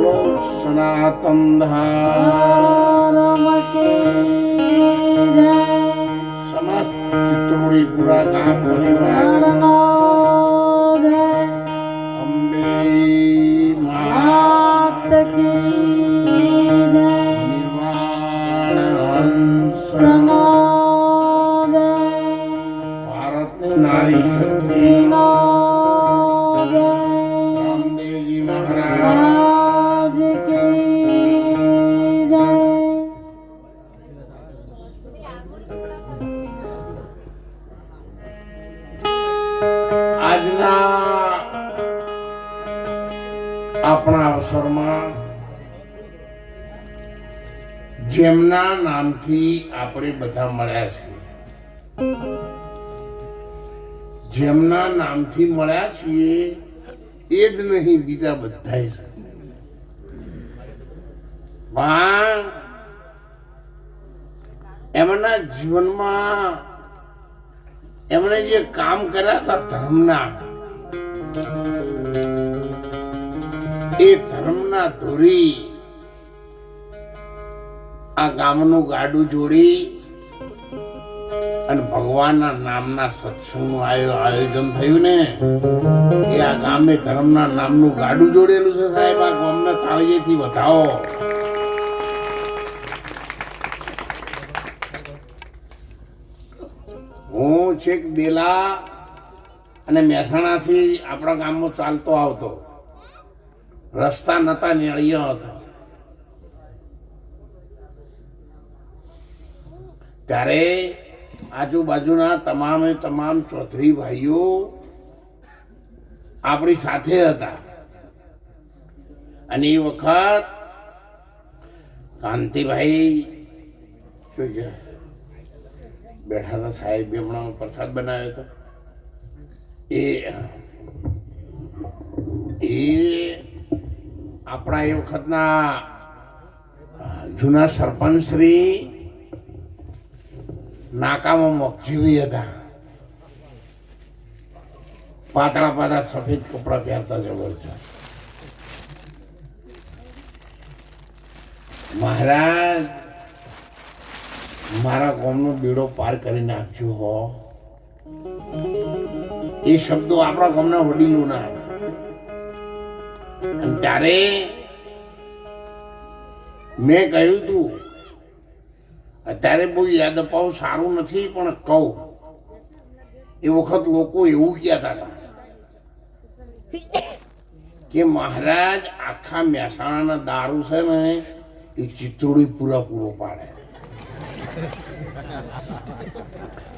બોલો સનાતન ધર્મ સમસ્ત ચિત્રોડી પુરા ગામ પરિવાર અંબે આજના આપણા અવસરમાં જેમના નામથી આપણે બધા મળ્યા છીએ. જેમના નામથી મળ્યા છીએ એ જ નહીં, બીજા બધા પણ એમના જીવનમાં એમણે જે કામ કર્યા હતા ધર્મના એ ધર્મના ધોરી આ ગામનું ગાડું જોડી અને ભગવાનના નામના સત્સંગનું આયો- આયોજન થયું ને, એ આ ગામે ધર્મના નામનું ગાડું જોડેલું છે સાહેબ. આ ગામને તાળીએથી વધાવો. હું છેક દેલા અને મહેસાણાથી આપણા ગામમાં ચાલતો આવતો. રસ્તા નતા નેળિયો હતો. ત્યારે આજુબાજુના તમામે તમામ ચૌધરી ભાઈઓ આપણી સાથે હતા. અને એ વખત કાંતિભાઈ શું છે? બેઠા હતા, સાહેબ હમણાં પ્રસાદ બનાવ્યો હતો. એ એ આપણા એ વખતના જૂના સરપંચ શ્રી નાકામાં મોક્ષજીવી હતા. પાતળા પાતળા સફેદ કપડાં પહેરતા જબરજસ્ત. મહારાજ મારા ગામનો બેડો પાર કરી નાખજો હો. એ શબ્દો આપણા ગામના વડીલોના અને ત્યારે મેં કહ્યું તું, અત્યારે બહુ યાદ અપાવું, સારું નથી, પણ કહું. એ વખત લોકો એવું કહેતા હતા કે મહારાજ, આખા મહેસાણાના દારૂ છે ને, એ ચિત્રોડી પૂરા પૂરો પાડે.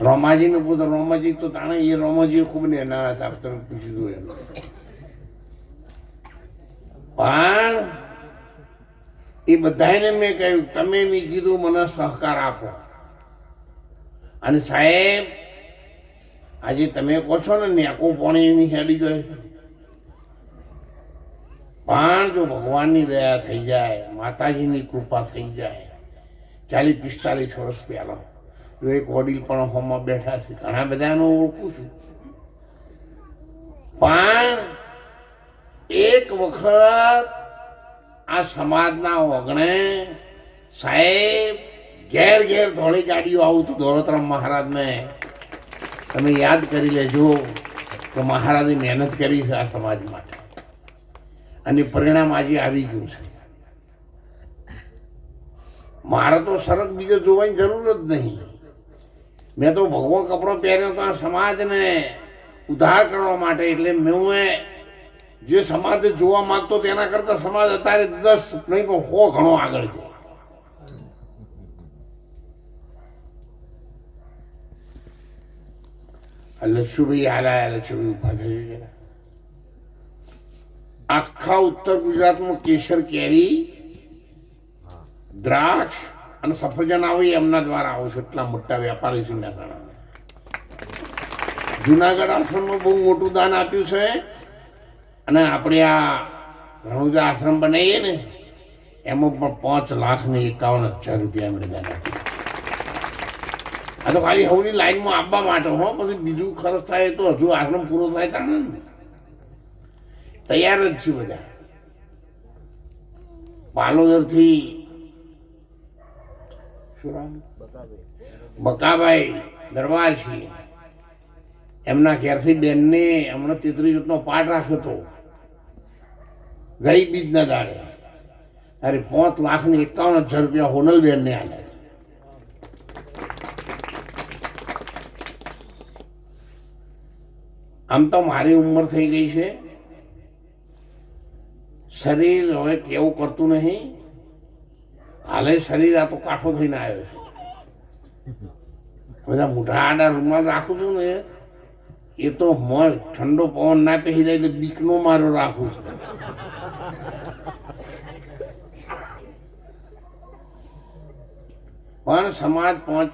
રોમાજીને પૂછો રોમાજી તો તાણે એ રોમાજી ખૂબ ને ના હતા તમે પૂછી દો એમ. પણ એ બધાને મેં કહ્યું, તમે મેં કીધું મને સહકાર આપો. અને સાહેબ, આજે તમે કહો છો ને, નેકો પાણી એની હેડી જાય છે. પણ જો ભગવાનની દયા થઈ જાય, માતાજીની કૃપા થઈ જાય ચાલીસ પિસ્તાલીસ વર્ષ પહેલા. એક વડીલ પણ હોમમાં બેઠા છે. ઘણા બધાનો ઓળખું છું. પણ એક વખત આ સમાજના ઓગણે સાહેબ ઘેર ઘેર ધોળી ગાડીઓ આવતું દોલતરામ મહારાજને તમે યાદ કરી લેજો કે મહારાજે મહેનત કરી છે આ સમાજ માટે. અને પરિણામ આજે આવી ગયું છે. મારે તો સરક બીજો જોવાની જરૂર જ નહીં. મેં તો ભગવો કપડો પહેર્યો તો આ સમાજને ઉદ્ધાર કરવા માટે એટલે મેં જે સમાજ જોવા માંગતો તેના કરતા સમાજ અત્યારે દસ નહીં પણ સો ઘણો આગળ છે. લક્ષ્મીભાઈ લચ્છુભાઈ હાલા લચ્છુભાઈ ઊભા થઈ આખા ઉત્તર ગુજરાતમાં કેસર કેરી દ્રાક્ષ અને સફરજન આવે એમના દ્વારા આવે છે, એટલા મોટા વેપારી છે મહેસાણા જુનાગઢ આશ્રમમાં બહુ મોટું દાન આપ્યું છે અને આપણે આ રણુજા આશ્રમ બનાવીએ ને, એમાં પણ પાંચ લાખ ને એકાવન હજાર રૂપિયા એમણે દાન આપ્યું. આ તો ખાલી હવની લાઈનમાં આપવા માટે, હો, પછી બીજું ખર્ચ થાય તો હજુ આશ્રમ પૂરો થાય તા ને. તૈયાર જ છે બધા. પાલોદરથી શું? બકાભાઈ દરબારસિંહ એમના ઘેરથી બેનને હમણાં તેત્રીસ નો પાઠ રાખ્યો હતો. ગઈ બીજના દાડે. અરે પાંચ લાખ ને એકાવન હજાર રૂપિયા હોનલ બેનને આલ્યા આમ તો મારી ઉંમર થઈ ગઈ છે. શરીર હવે કેવું કરતું નહીં. હાલે શરીર આ તો કાઠો થઈને આવ્યો છે. બધા મોઢા આડા રૂમાલ રાખું છું ને, એ તો મળ ઠંડો પવન ના પહેરી જાય તો બીકનો મારો રાખું છું. પણ સમાજ પાંચ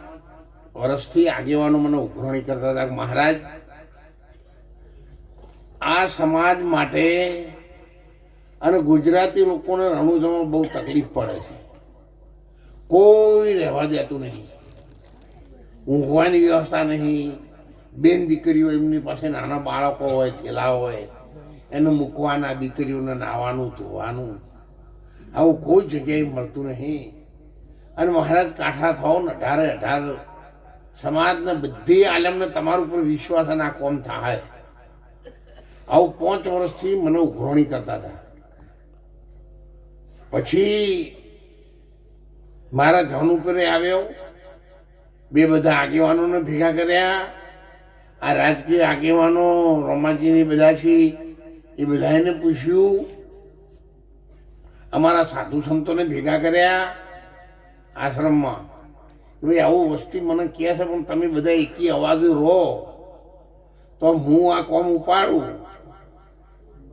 વર્ષથી આગેવાનો મને ઉઘરણી કરતા હતા. મહારાજ, આ સમાજ માટે અને ગુજરાતી લોકોને રણુજમાં બહુ તકલીફ પડે છે. કોઈ રહેવા દેતું નહીં. ઊંઘવાની વ્યવસ્થા નહીં. બેન દીકરીઓ એમની પાસે નાના બાળકો હોય, થેલા હોય, એને મૂકવાના, દીકરીઓને નાવાનું, ધોવાનું. આવું કોઈ જગ્યાએ મળતું નહીં. અને મહારાજ કાંઠા થાઓ ને, અઢારે અઢાર સમાજને બધી આલમને તમારા ઉપર વિશ્વાસ અને આ કોમ થાય. આવું પાંચ વર્ષથી મને ઉઘરણી કરતા હતા. પછી મારા ધન ઉપર આવ્યો. બે બધા આગેવાનોને ભેગા કર્યા. આ રાજકીય આગેવાનો રોમાજીની બધા છે, એ બધાને પૂછ્યું. અમારા સાધુ સંતોને ભેગા કર્યા આશ્રમમાં. ભાઈ, આવું વસ્તી મને કહે છે, પણ તમે બધા એકી અવાજે રહો. તો હું આ કોમ ઉપાડું.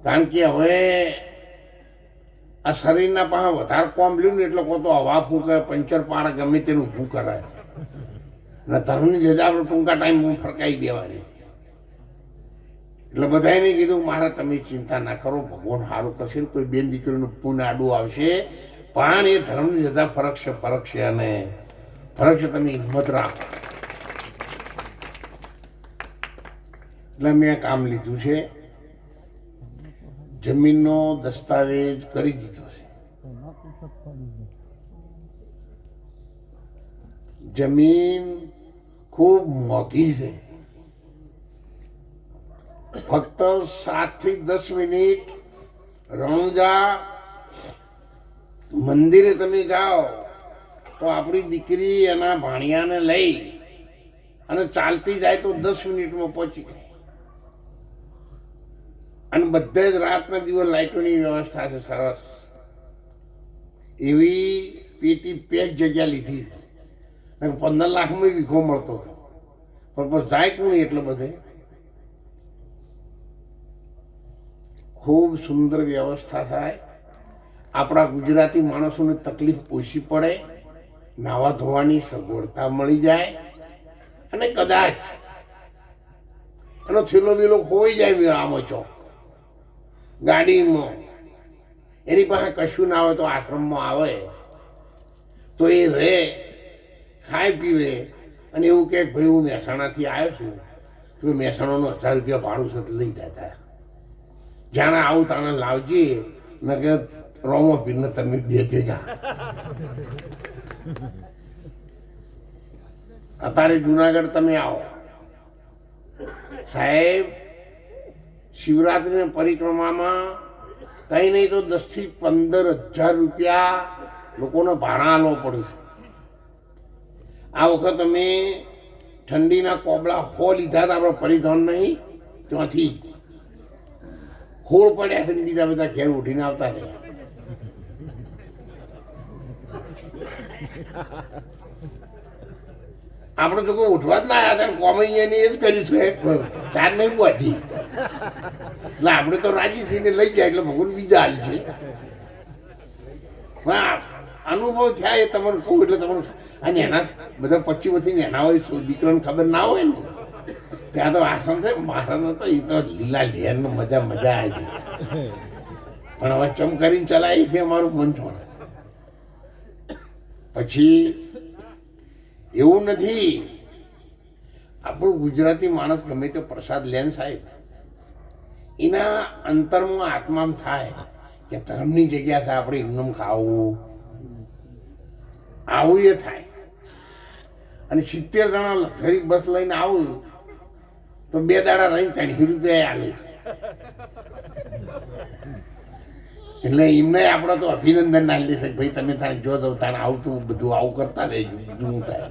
કારણ કે હવે આ શરીરના પાસે વધારે કોમ લ્યું ને એટલે કહો તો હવા ફૂંકે, પંચર પાડે, ગમે તેનું ઊભું કરાય. અને ધર્મની જજા ટૂંકા ટાઈમ હું ફરકાઈ દેવાની. એટલે બધાને કીધું, મારે તમે ચિંતા ના કરો, ભગવાન સારું કરશે કોઈ બેન દીકરીનું પૂન આડું આવશે. પણ એ ધર્મની જતા ફરકશે ફરકશે અને ફરકશે તમે હિંમત રાખો. એટલે મેં કામ લીધું છે. જમીનનો દસ્તાવેજ કરી દીધો છે. જમીન ખૂબ મોંઘી છે. ફક્ત સાતથી દસ મિનિટ રણુજા, મંદિરે તમે જાઓ તો આપણી દીકરી એના ભાણિયાને લઈ અને ચાલતી જાય તો દસ મિનિટમાં પહોંચી જાય. અને બધે જ રાતના દિવસ લાઇટોની વ્યવસ્થા છે, સરસ. એવી પેટી પેક જગ્યા લીધી છે. પંદર લાખમાં વીઘો મળતો પણ પછી જાય કોણ એટલે બધે? ખૂબ સુંદર વ્યવસ્થા થાય. આપણા ગુજરાતી માણસોને તકલીફ ઓછી પડે. નાવા ધોવાની સગવડતા મળી જાય. અને કદાચ એનો થેલો બેલો ખોઈ જાય આમ ચોક ગાડીમાં. એની પાસે કશું ના આવે તો આશ્રમમાં આવે. તો એ રહે, ખાય પીવે અને એવું કે ભાઈ હું મહેસાણાથી આવ્યો છું. તો મહેસાણાનું હજાર રૂપિયા ભાડું છે લઈ જતા. જાણે આવું તાણે લાવજે ને કે રોમો પીરને તમે બે ભેગા. અત્યારે જુનાગઢ તમે આવો. સાહેબ શિવરાત્રિની પરિક્રમામાં કંઈ નહીં તો દસથી પંદર હજાર રૂપિયા લોકોને ભાડા આલવો પડે છે. આ વખત અમે ઠંડીના કોબળા હો લીધા હતા આપણે પરિધાન નહીં ત્યાંથી હોળ પડ્યા છે બીજા બધા ઘેર ઉઠીને આવતા રહ્યા. આપણે તો કોઈ ઉઠવા જ ના આવ્યા હતા કોમઈ એની એ જ કર્યું છે. ચાર નહીં પહોંચી એટલે આપણે તો રાજીસિંહને લઈ જાય એટલે ભગવાન બીજા છે. અનુભવ થયા એ તમને કહું એટલે તમને અને એના બધા પચી પછી એના હોય દીકરાને ખબર ના હોય ને? ત્યાં તો આસન છે મારા તો એ તો લીલા લેર મજા મજા આવી પણ હવે ચમ કરીને ચલાવી છે અમારું મન પણ પછી એવું નથી. આપણું ગુજરાતી માણસ ગમે તે પ્રસાદ લેન સાહેબ એના અંતરમાં આત્મામાં થાય કે ધર્મની જગ્યા છે આપણે એમનેમ ખાવું. આવું એ થાય. અને સિત્તેર જણા લક્ઝરી બસ લઈને આવું તો બે દાડા રહીને ત્રણસો રૂપિયા આવે છે. એટલે એમને આપણે તો અભિનંદન ના લે છે ભાઈ તમે તારે જો તો તારે આવતું, બધું આવું કરતા રહેજો, બીજું થાય?